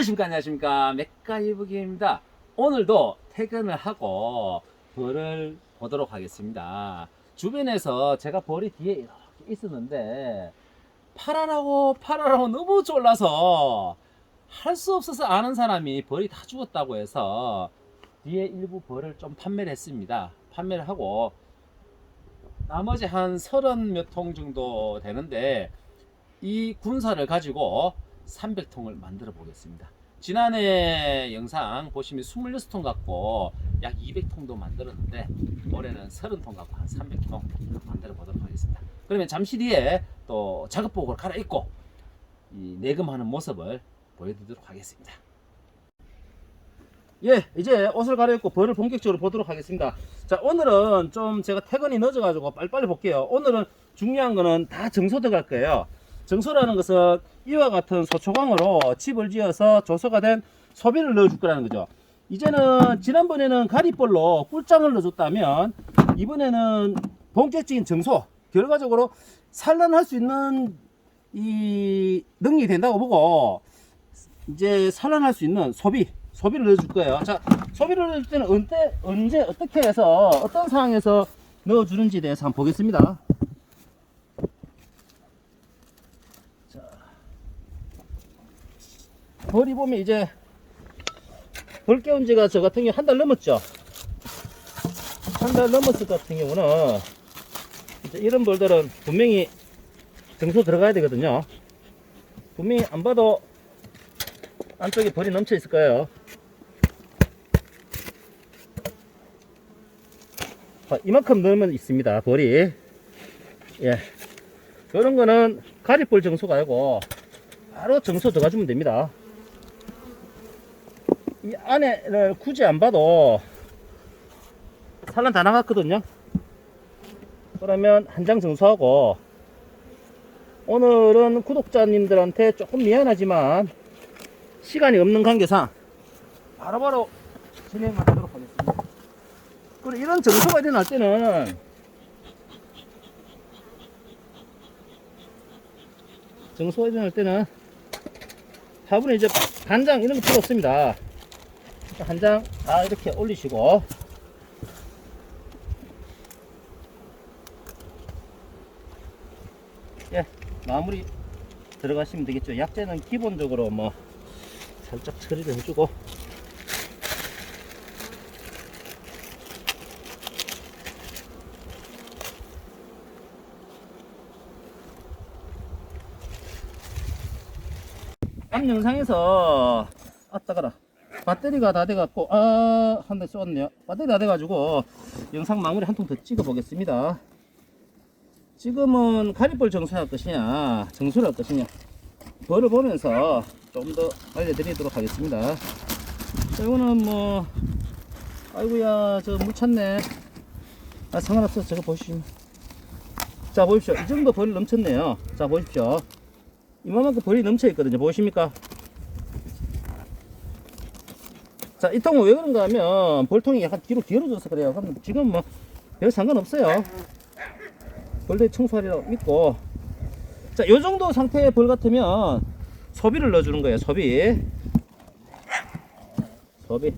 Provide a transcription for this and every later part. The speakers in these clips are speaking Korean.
안녕하십니까 안녕하십니까? 맥가이브기입니다. 오늘도 퇴근을 하고 벌을 보도록 하겠습니다. 주변에서 제가 벌이 뒤에 이렇게 있었는데 팔아라고 팔아라고 너무 졸라서 할 수 없어서 아는 사람이 벌이 다 죽었다고 해서 뒤에 일부 벌을 좀 판매를 했습니다. 판매를 하고 나머지 한 서른 몇 통 정도 되는데 이 군사를 가지고 300통을 만들어 보겠습니다. 지난해 영상 보시면 26통 갖고 약 200통도 만들었는데 올해는 30통 갖고 한 300통 만들어 보도록 하겠습니다. 그러면 잠시 뒤에 또 작업복을 갈아입고 이 내금하는 모습을 보여드리도록 하겠습니다. 예, 이제 옷을 갈아입고 벌을 본격적으로 보도록 하겠습니다. 자, 오늘은 좀 제가 퇴근이 늦어가지고 빨리빨리 볼게요. 오늘은 중요한 거는 다 정소 들어갈 거예요. 정소라는 것은 이와 같은 소초광으로 집을 지어서 조소가 된 소비를 넣어줄 거라는 거죠. 이제는 지난번에는 가리볼로 꿀장을 넣어줬다면 이번에는 본격적인 정소 결과적으로 산란할 수 있는 이 능력이 된다고 보고 이제 산란할 수 있는 소비 소비를 넣어줄 거예요. 자 소비를 넣을 때는 언제 언제 어떻게 해서 어떤 상황에서 넣어주는지에 대해서 한번 보겠습니다. 벌이 보면 이제 벌 깨운 지가 저 같은 경우 한 달 넘었죠. 한 달 넘었을 것 같은 경우는 이제 이런 벌들은 분명히 정소 들어가야 되거든요. 분명히 안 봐도 안쪽에 벌이 넘쳐 있을 거예요. 아, 이만큼 넣으면 있습니다. 벌이. 예. 이런 거는 가리볼 정소가 아니고 바로 정소 들어가주면 됩니다. 이 안에를 굳이 안 봐도 산란 다 나갔거든요. 그러면 한 장 정수하고 오늘은 구독자님들한테 조금 미안하지만 시간이 없는 관계상 바로바로 진행하도록 하겠습니다. 그리고 이런 정수가 일어날 때는 정수가 일어날 때는 화분에 이제 간장 이런 거 필요 없습니다. 한 장 다 이렇게 올리시고. 예 마무리 들어가시면 되겠죠. 약재는 기본적으로 뭐 살짝 처리를 해주고. 앞 영상에서 아따 가라 배터리가 다 돼갖고 아 한 대 쏘았네요. 배터리 다 돼가지고 영상 마무리 한 통 더 찍어 보겠습니다. 지금은 가리볼 정수할 것이냐 정수를 할 것이냐 벌을 보면서 좀 더 알려드리도록 하겠습니다. 자 이거는 뭐 아이고야 저 물 찼네. 아 상관없어 저거 보시면 자 보십시오. 이 정도 벌이 넘쳤네요. 자 보십시오. 이만큼 벌이 넘쳐 있거든요. 보이십니까 자, 이 통은 왜 그런가 하면 볼통이 약간 뒤로 기울어져서 그래요. 그럼 지금 뭐 별 상관없어요. 벌레 청소하리라고 믿고. 자, 요 정도 상태의 벌 같으면 소비를 넣어주는 거예요. 소비. 소비.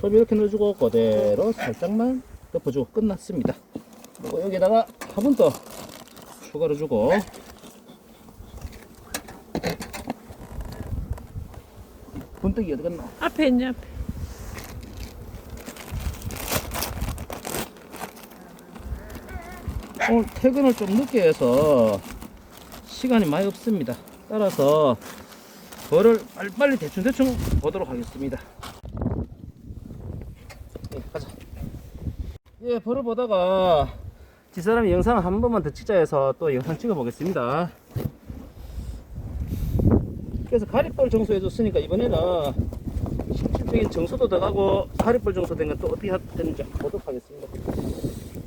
소비 이렇게 넣어주고 그대로 살짝만 덮어주고 끝났습니다. 그리고 여기다가 화분 더 추가로 주고 분떡이 어디 갔나? 앞에 있네 앞에 오늘 퇴근을 좀 늦게 해서 시간이 많이 없습니다. 따라서 벌을 빨리빨리 대충대충 보도록 하겠습니다. 예, 가자. 예, 벌을 보다가 집사람이 영상 한 번만 더 찍자 해서 또 영상 찍어 보겠습니다. 그래서 가리벌 정수해 줬으니까 이번에는 실질적인 정수도 들어가고 가리벌 정수된 건 또 어떻게 되는지 보도록 하겠습니다.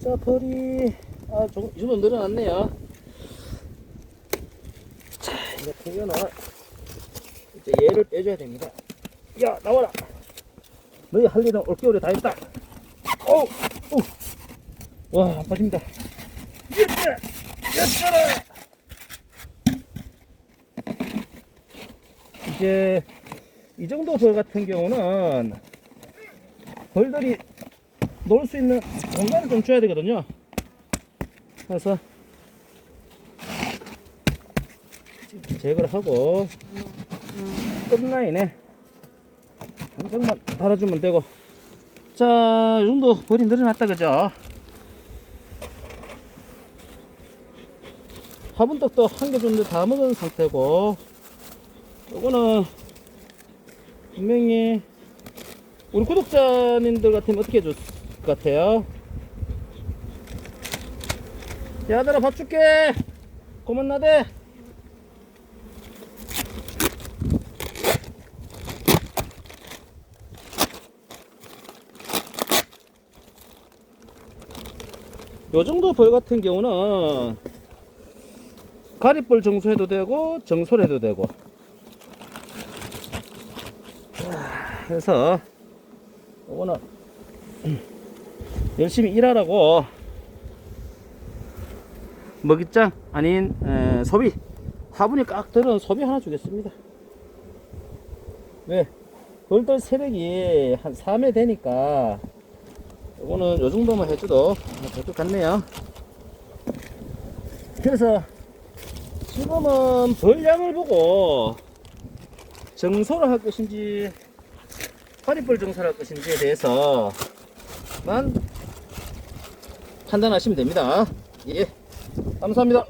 자, 벌이 아, 조금 이 정도 늘어났네요. 자, 이제 보면은 이제 얘를 빼줘야 됩니다. 야, 나와라. 너희 할 일은 올겨울에 다 했다. 오, 오, 와, 안 빠집니다. 예스, 예스. 이제 이 정도 벌 같은 경우는 벌들이 놀 수 있는 공간을 좀 줘야 되거든요. 그래서 제거를 하고 끝라인에 한 장만 달아주면 되고 자, 이 정도 벌이 늘어났다 그죠? 화분떡도 한개 정도 다 먹은 상태고 요거는 분명히 우리 구독자님들 같으면 어떻게 해줄 것 같아요? 야, 아들아 밥 줄게. 고만 나대. 요 정도 벌 같은 경우는 가리벌 정수해도 되고 정솔해도 되고. 자, 그래서 요거는 열심히 일하라고 먹이장 아닌 에, 소비. 화분이 깍 들은 소비 하나 주겠습니다. 왜 벌들 세력이 한 3회 되니까 요거는 요 정도만 해줘도 될것 같네요. 그래서 지금은 벌량을 보고 정소를 할 것인지 파리벌 정소를 할 것인지에 대해서만 판단하시면 됩니다. 예 감사합니다